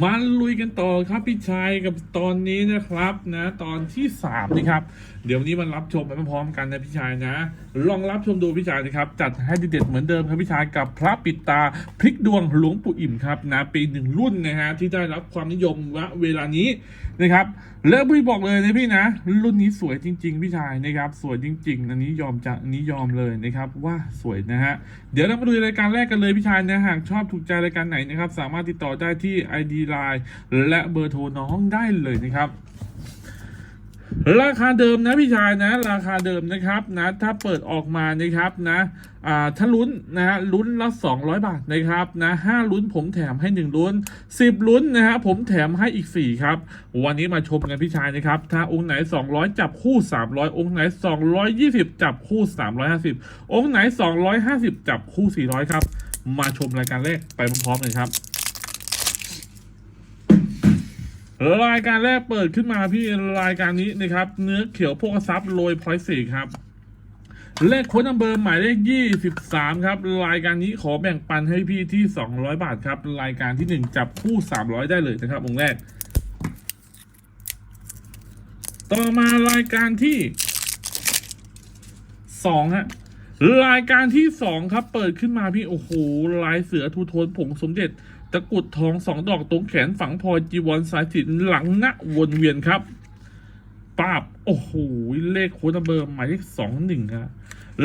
มาลุยกันต่อครับพี่ชายกับตอนนี้นะครับนะตอนที่สามนะครับ เดี๋ยวนี้มารับชมไปพร้อมกันนะพี่ชายนะ ลองรับชมดูพี่ชายนะครับ จัดให้เด็ดเหมือนเดิมครับพี่ชายกับพระปิดตาพลิกดวงหลวงปู่อิ่มครับนะเป็นหนึ่งรุ่นนะฮะที่ได้รับความนิยมณเวลานี้นะครับ แล้วพี่บอกเลยนะพี่นะ รุ่นนี้สวยจริง ๆ พี่ชายนะครับ สวยจริงๆอันนี้ยอมจะอันนี้ยอมเลยนะครับว่าสวยนะฮะเดี๋ยวเรามาดูรายการแรกกันเลยพี่ชายนะหากชอบถูกใจรายการไหนนะครับ สามารถติดต่อได้ที่ ID Line และเบอร์โทรน้องได้เลยนะครับ ราคาเดิมนะพี่ชายนะ ราคาเดิมนะครับนะ ถ้าเปิดออกมานะครับนะอ่าถ้าลุ้นนะฮะลุ้นละ 200 บาทนะครับนะห้าลุ้นผมแถมให้ 1 ลุ้น 10 ลุ้นนะฮะผมแถมให้อีก 4 ครับ วันนี้มาชมกันพี่ชายนะครับ ถ้าองค์ไหน 200 จับคู่ 300 องค์ไหน 220 จับคู่ 350 องค์ไหน 250 จับคู่ 400 ครับ มาชมรายการแรกไปพร้อมๆกันครับ รายการแรกเปิดขึ้นมาพี่รายการนี้นะครับ เนื้อเขียวโพกทรัพย์โรยพอยสี่ครับ เลขโค้ดนัมเบอร์หมายเลขยี่สิบสามครับ รายการนี้ขอแบ่งปันให้พี่ที่สองร้อยบาทครับ รายการที่หนึ่งจับคู่สามร้อยได้เลยนะครับวงแรก ต่อมารายการที่สองฮะรายการที่สองครับ เปิดขึ้นมาพี่โอ้โหลายเสือทูโทนผงสมเด็จ ตะกุดทองสองดอกตรงแขนฝังพลอยจีวรสายสินหลังหน้าวนเวียนครับปาบโอ้โหเลขโค้ดนัมเบอร์หมายเลขสองหนึ่งครับ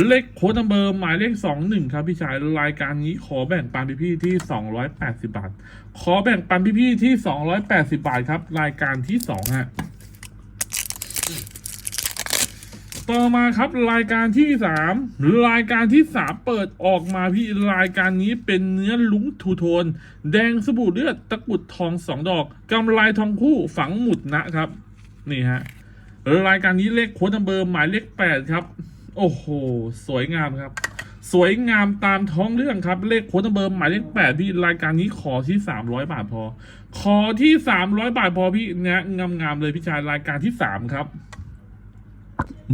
เลขโค้ดนัมเบอร์หมายเลขสองหนึ่งครับพี่ชายรายการนี้ขอแบ่งปันพี่ๆที่สองร้อยแปดสิบาท ขอแบ่งปันพี่ๆที่สองร้อยแปดสิบาทครับ รายการที่สองฮะ ต่อมาครับรายการที่สามรายการที่สามเปิดออกมาพี่รายการนี้เป็นเนื้อลุ้งทูโทน แดงสบู่เลือดตะกุดทองสองดอกกำไลทองคู่ฝังหมุดนะครับ นี่ฮะรายการนี้เลขโค้ดนัมเบอร์หมายเลขแปดครับ โอ้โห สวยงามครับ สวยงามตามท้องเรื่องครับ เลขโค้ดนัมเบอร์หมายเลขแปดพี่รายการนี้ขอที่สามร้อยบาทพอ ขอที่สามร้อยบาทพอพี่นะงามๆเลยพี่ชายรายการที่สามครับ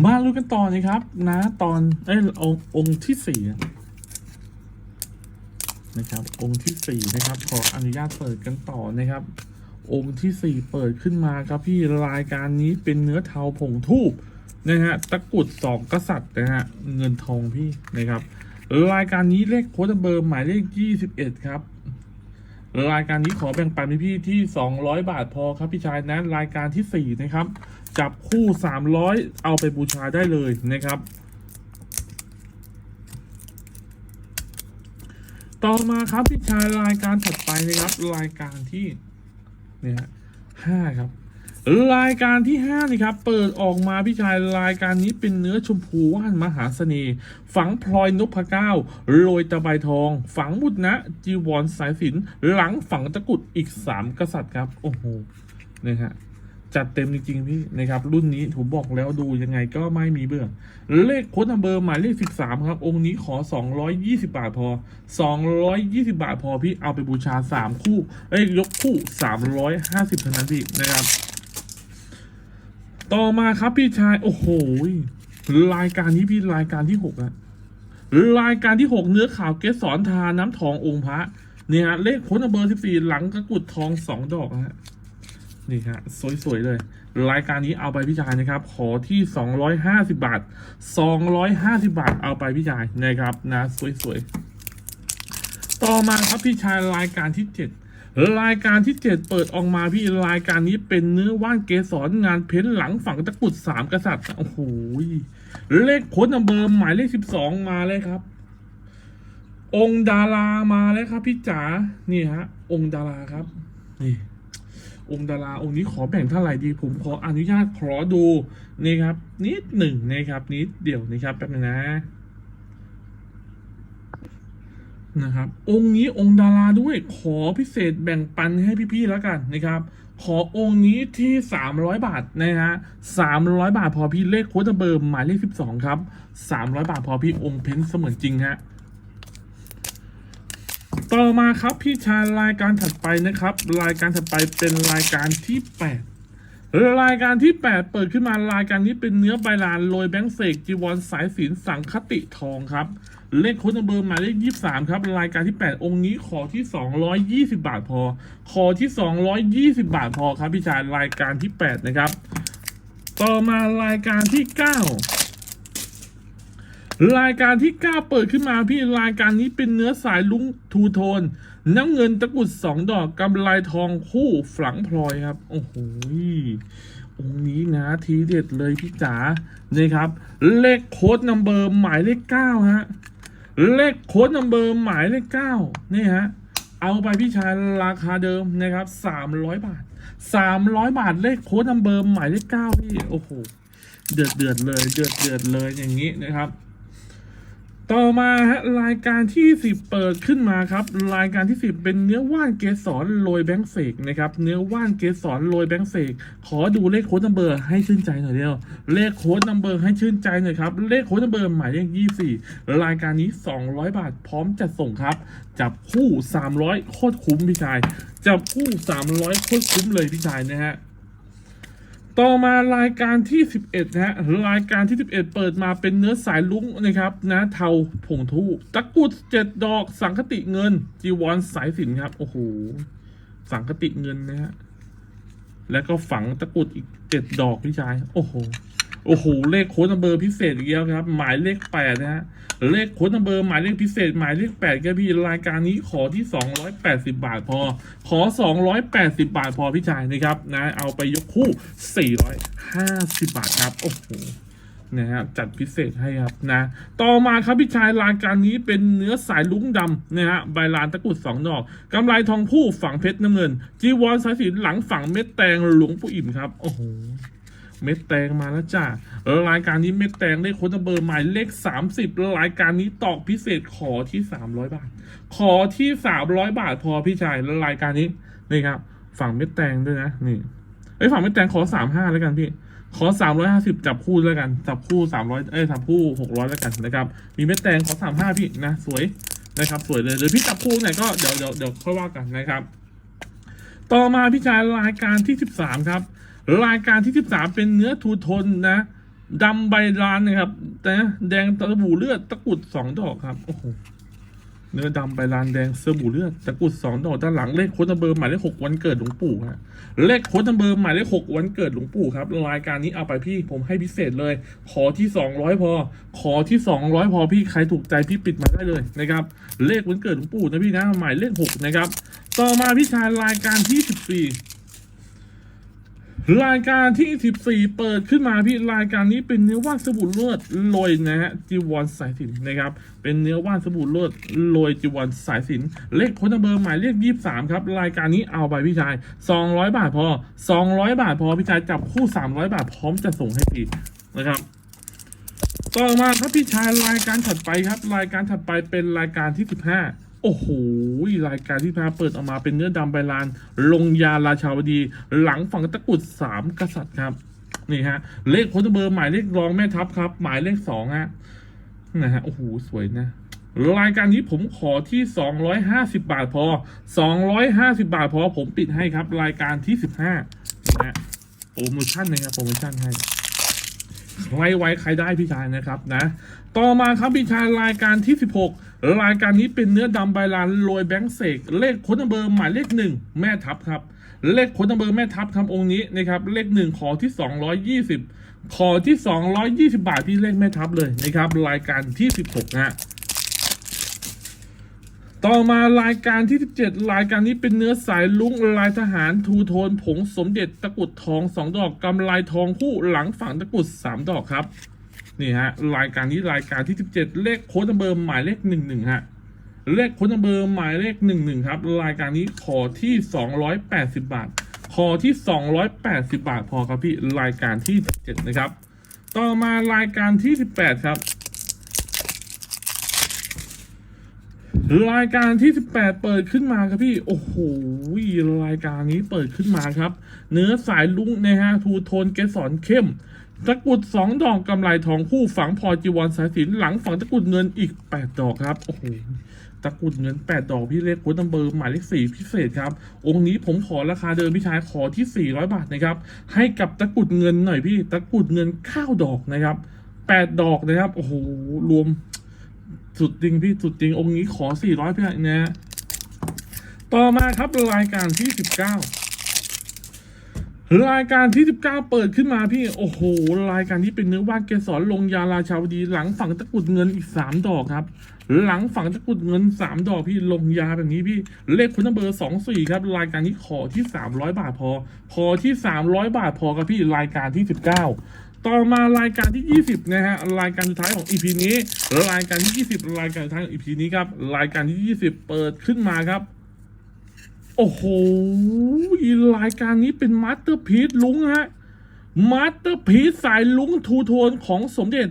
มาลุ้นกันต่อนะครับ นะตอนเอ้ยององค์ที่สี่นะครับ องค์ที่สี่นะครับ ขออนุญาตเปิดกันต่อนะครับ องค์ที่สี่เปิดขึ้นมาครับพี่รายการนี้เป็นเนื้อเทาผงทูบนะฮะตะกุดสองกษัตริย์นะฮะเงินทองพี่นะครับ รายการนี้เลขโค้ดเบอร์หมายเลขยี่สิบเอ็ดครับรายการนี้ขอแบ่งปันพี่ที่ 200 บาทพอครับพี่ชายนะรายการที่ 4 นะครับ จับคู่ 300 เอาไปบูชาได้เลยนะครับ ต่อมาครับพี่ชายรายการถัดไปนะครับ รายการที่เนี่ยห้าครับ รายการที่ห้านี่ครับ เปิดออกมาพี่ชายรายการนี้เป็นเนื้อชมพูว่านมหาเสน่ห์ ฝังพลอยนพเก้าโรยตะไบทอง ฝังมุดนะจีวรสายสินหลังฝังตะกุดอีกสามกษัตริย์ครับ โอ้โหนะฮะ จัดเต็มจริงๆพี่นะครับ รุ่นนี้ผมบอกแล้วดูยังไงก็ไม่มีเบื่อเลขโค้ดนัมเบอร์หมายเลขสิบสามครับ องค์นี้ขอสองร้อยยี่สิบาทพอสองร้อยยี่สิบาทพอพี่เอาไปบูชาสามคู่ เอ้ยยกคู่สามร้อยห้าสิบเท่านั้นพี่นะครับ ต่อมาครับพี่ชาย โอ้โห รายการนี้พี่รายการที่หกอะรายการที่หกเนื้อขาวเกสรทาน้ำทององค์พระเนี่ยฮะเลขโค้ดเบอร์สิบสี่หลังกระกุดทองสองดอกฮะ นี่ฮะสวย ๆ เลย รายการนี้เอาไปพี่ชายนะครับ ขอที่สองร้อยห้าสิบาทสองร้อยห้าสิบาทเอาไปพี่ชายนะครับนะ สวย ๆ ต่อมาครับพี่ชายรายการที่เจ็ดรายการที่เจ็ดเปิดออกมาพี่รายการนี้เป็นเนื้อว่านเกสรงานเพ้นหลังฝั่งตะกุดสามกษัตริย์โอ้โหเลขค้นัมเบอร์หมายเลขสิบสองมาเลยครับ องค์ดารามาแล้วครับพี่จ๋านี่ฮะองค์ดาราครับนี่ องค์ดาราองค์นี้ขอแบ่งเท่าไหร่ดี ผมขออนุญาตขอดูนี่ครับนิดหนึ่งนะครับนิดเดียวนะครับแป๊บนึงนะนะครับองค์นี้องค์ดาราด้วยขอพิเศษแบ่งปันให้พี่ๆแล้วกันนะครับ ขอองค์นี้ที่ 300 บาทนะฮะ300 บาทพอพี่เลขโค้ดเบอร์หมายเลข 12 ครับ 300 บาทพอพี่องค์เพ้นเสมือนจริงฮะ ต่อมาครับพี่ชายรายการถัดไปนะครับ รายการถัดไปเป็นรายการที่ 8 รายการที่ 8 เปิดขึ้นมารายการนี้เป็นเนื้อใบลานโรยแบงค์เสกจีวรสายสินสังคติทองครับ เลขโค้ดนัมเบอร์หมายเลขยี่สามครับ รายการที่แปดองค์นี้ขอที่สองร้อยยี่สิบาทพอ ขอที่สองร้อยยี่สิบาทพอครับพี่ชายรายการที่แปดนะครับ ต่อมารายการที่เก้า รายการที่เก้าเปิดขึ้นมาพี่รายการนี้เป็นเนื้อสายลุ้งทูโทน น้ำเงินตะกุดสองดอกกำไลทองคู่ฝังพลอยครับ โอ้โหองค์นี้นะทีเด็ดเลยพี่จ๋านี่ครับ เลขโค้ดนัมเบอร์หมายเลขเก้าฮะเลขโค้ดนัมเบอร์หมายเลขเก้านี่ฮะเอาไปพี่ชายราคาเดิมนะครับสามร้อยบาทสามร้อยบาทเลขโค้ดนัมเบอร์หมายเลขเก้าพี่ โอ้โห เดือดเดือดเลย เดือดเดือดเลยอย่างนี้นะครับ ต่อมาฮะรายการที่สิบเปิดขึ้นมาครับ รายการที่สิบเป็นเนื้อว่านเกสรโรยแบงค์เสกนะครับเนื้อว่านเกสรโรยแบงค์เสกขอดูเลขโค้ดนัมเบอร์ให้ชื่นใจหน่อยเดียวเลขโค้ดนัมเบอร์ให้ชื่นใจหน่อยครับเลขโค้ดนัมเบอร์หมายเลขยี่สี่รายการนี้สองร้อยบาทพร้อมจัดส่งครับ จับคู่สามร้อยโคตรคุ้มพี่ชาย จับคู่สามร้อยโคตรคุ้มเลยพี่ชายนะฮะ ต่อมารายการที่ 11 นะฮะรายการที่ 11 เปิดมาเป็นเนื้อสายลุ้งนะครับนะเทาผงทูตะกุดเจ็ดดอกสังคติเงิน จีวรสายสินครับ โอ้โห สังคติเงินนะฮะแล้วก็ฝังตะกุดอีกเจ็ดดอกพี่ชาย โอ้โห โอ้โหเลขโค้ดนัมเบอร์พิเศษอีกแล้วครับ หมายเลขแปดนะฮะเลขโค้ดนัมเบอร์หมายเลขพิเศษ หมายเลขแปดแกพี่รายการนี้ขอที่สองร้อยแปดสิบาทพอ ขอสองร้อยแปดสิบาทพอพี่ชายนะครับนะเอาไปยกคู่สี่ร้อยห้าสิบาทครับโอ้โหนะฮะจัดพิเศษให้ครับนะ ต่อมาครับพี่ชายรายการนี้เป็นเนื้อสายลุ้งดำนะฮะใบลานตะกุดสองดอกกำไรทองคู่ฝังเพชรน้ำเงิน จีวรสายสินหลังฝังเม็ดแตงหลวงปู่อิ่มครับ โอ้โห เม็ดแตงมาแล้วจ้าแล้วรายการนี้เม็ดแตงเลขโค้ดเบอร์หมายเลขสามสิบรายการนี้ตอกพิเศษขอที่สามร้อยบาท ขอที่สามร้อยบาทพอพี่ชายแล้วรายการนี้นี่ครับ ฝั่งเม็ดแตงด้วยนะนี่ไอ้ฝั่งเม็ดแตงขอสามห้าแล้วกันพี่ขอสามร้อยห้าสิบจับคู่แล้วกัน จับคู่สามร้อยเอ้ยจับคู่หกร้อยแล้วกันนะครับ มีเม็ดแตงขอสามห้าพี่นะ สวยนะครับ สวยเลยเดี๋ยวพี่จับคู่ไหนก็เดี๋ยวเดี๋ยวเดี๋ยวค่อยว่ากันนะครับ ต่อมาพี่ชายรายการที่สิบสามครับ รายการที่สิบสามเป็นเนื้อทูโทนนะดำใบลานนะครับแต่แดงตะบูเลือดตะกุดสองดอกครับโอ้โหเนื้อดำใบลานแดงเสื้อบูเลือดตะกุดสองดอกด้านหลังเลขโค้ดเบอร์หมายเลขหกวันเกิดหลวงปู่ฮะเลขโค้ดเบอร์หมายเลขหกวันเกิดหลวงปู่ครับรายการนี้เอาไปพี่ผมให้พิเศษเลย ขอที่สองร้อยพอ ขอที่สองร้อยพอพี่ใครถูกใจพี่ปิดมาได้เลยนะครับ เลขวันเกิดหลวงปู่นะพี่นะหมายเลขหกนะครับ ต่อมาพี่ชายรายการที่สิบสี่ รายการที่ 14 เปิดขึ้นมาพี่รายการนี้เป็นเนื้อว่านสบู่เลือดโรยนะฮะจีวรสายสินนะครับ เป็นเนื้อว่านสบู่เลือดโรยจีวรสายสินเลขโค้ดเบอร์หมายเลข23 ครับ รายการนี้เอาไปพี่ชาย 200 บาทพอ 200 บาทพอพี่ชายจับคู่ 300 บาทพร้อมจะส่งให้พี่นะครับต่อมาครับพี่ชายรายการถัดไปครับ รายการถัดไปเป็นรายการที่ 15 โอ้โหรายการที่พาเปิดออกมาเป็นเนื้อดำใบลาน ลงยาราชาวดี หลังฝั่งตะกรุดสามกษัตริย์ครับนี่ฮะ เลขโค้ดเบอร์หมายเลขรองแม่ทัพครับ หมายเลขสองฮะนะฮะโอ้โหสวยนะรายการนี้ผมขอที่ 250 บาทพอ 250 บาทพอผมปิดให้ครับ รายการที่ 15นะฮะโปรโมชั่นนะครับโปรโมชั่นให้ใครไว้ใครได้พี่ชายนะครับนะ ต่อมาครับพี่ชายรายการที่ 16 รายการนี้เป็นเนื้อดำใบลานโรยแบงค์เสกเลขค้ดนัมเบอร์หมายเลขหนึ่งแม่ทัพครับ เลขค้ดนัมเบอร์แม่ทัพครับองค์นี้นะครับเลขหนึ่งขอที่ 220 ขอที่ 220 บาทพี่เลขแม่ทัพเลยนะครับรายการที่ 16นะฮะต่อมารายการที่ 17 รายการนี้เป็นเนื้อสายลุ้งลายทหารทูโทนผงสมเด็จตะกุดทองสองดอกกำไลทองคู่หลังฝังตะกุดสามดอกครับ นี่ฮะรายการนี้รายการที่ 17 เลขโค้ดนัมเบอร์หมายเลข11ฮะเลขโค้ดนัมเบอร์หมายเลข11ครับรายการนี้ขอที่ 280 บาท ขอที่ 280 บาท พอครับพี่รายการที่ 17 นะครับ ต่อมารายการที่ 18 ครับรายการที่ 18 เปิดขึ้นมาครับพี่ โอ้โหรายการนี้เปิดขึ้นมาครับ เนื้อสายลุงนะฮะทูโทนเกสรเข้ม ตะกรุดสองดอกกำไรทองคู่ฝังพอจีวรสายสินหลังฝังตะกรุดเงินอีก8ดอกครับโอ้โหตะกรุดเงิน8ดอกพี่เล็กโค้ดนัมเบอร์หมายเลขสี่พิเศษครับ องค์นี้ผมขอราคาเดิมพี่ชายขอที่400บาทนะครับ ให้กับตะกรุดเงินหน่อยพี่ตะกรุดเงิน9ดอกนะครับ8ดอกนะครับโอ้โหรวมสุดจริงพี่สุดจริงองค์นี้ขอสี่ร้อยพี่นะฮะต่อมาครับรายการที่สิบเก้า รายการที่สิบเก้าเปิดขึ้นมาพี่ โอ้โห รายการนี้เป็นเนื้อว่านเกสรลงยาราชาวดี หลังฝั่งตะกุดเงินอีกสามดอกครับ หลังฝั่งตะกุดเงินสามดอกพี่ลงยาแบบนี้พี่ เลขคุณเบอร์สองสี่ครับ รายการนี้ขอที่สามร้อยบาทพอ พอที่สามร้อยบาทพอครับพี่รายการที่สิบเก้าต่อมารายการที่ 20 นะฮะ รายการสุดท้ายของ EP นี้ รายการที่ 20 รายการสุดท้ายของ EP นี้ครับ รายการที่ 20 เปิดขึ้นมาครับ โอ้โหรายการนี้เป็นมาสเตอร์พี e ลุงฮะมาสเตอร์พี e สายลุงทูโทนของสมเด็จ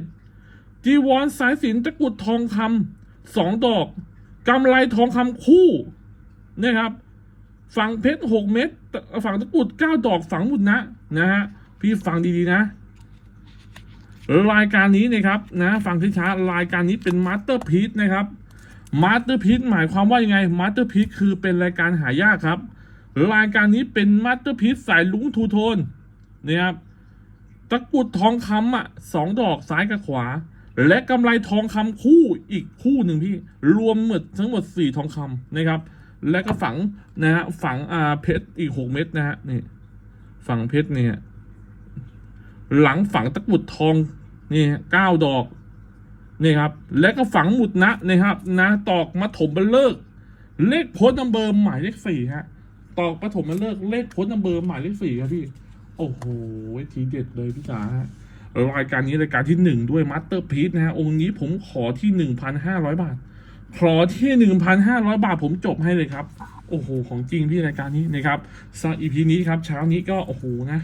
จีวรสายสินตะกุดทองคำสองดอกกำไรทองคำคู่นะครับฝั่งเพชรหกเม็ดฝั่งตะกุดเก้าดอกฝังหมุดนะนะฮะพี่ฟังดีๆนะ รายการนี้นะครับนะ ฟังช้าๆรายการนี้เป็นมาสเตอร์พี e นะครับ มาสเตอร์พี e หมายความว่ายังไงมาสเตอร์พี e คือเป็นรายการหายากครับ รายการนี้เป็นมาสเตอร์พี e สายลุงทูโทนนะครับตะกุดทองคำอะสองดอกซ้ายกับขวา และกำไรทองคำคู่อีกคู่หนึ่งพี่ รวมหมดทั้งหมดสี่ทองคำนะครับ และก็ฝังนะฮะฝังอ่าเพชรอีกหกเม็ดนะฮะนี่ฝังเพชรเนี่ยหลังฝังตะกุดทองนี่ฮะเก้าดอก นี่ครับ และก็ฝังหมุดนะนะครับนะตอกมาถมบันเลิก เลขโพสต์นัมเบอร์หมายเลขสี่ฮะตอกปฐมบันเลิกเลขโพสต์นัมเบอร์หมายเลขสี่ครับพี่ โอ้โหทีเด็ดเลยพี่จ๋าฮะรายการนี้รายการที่หนึ่งด้วยมาสเตอร์พีซนะฮะองค์นี้ผมขอที่หนึ่งพันห้าร้อยบาท ขอที่หนึ่งพันห้าร้อยบาทผมจบให้เลยครับ โอ้โหของจริงพี่รายการนี้นะครับซาอีพีนี้ครับเช้านี้ก็โอ้โหนะ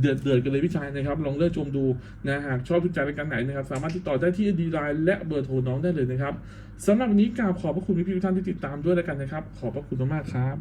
เดือดเดือดกันเลยพี่ชายนะครับลองเลือกชมดูนะหากชอบพี่ชายรายการไหนนะครับ สามารถติดต่อได้ที่ดีไลน์และเบอร์โทรน้องได้เลยนะครับสำหรับวันนี้กราบขอบพระคุณพี่ๆทุกท่านที่ติดตามด้วยแล้วกันนะครับ ขอบพระคุณมากๆครับ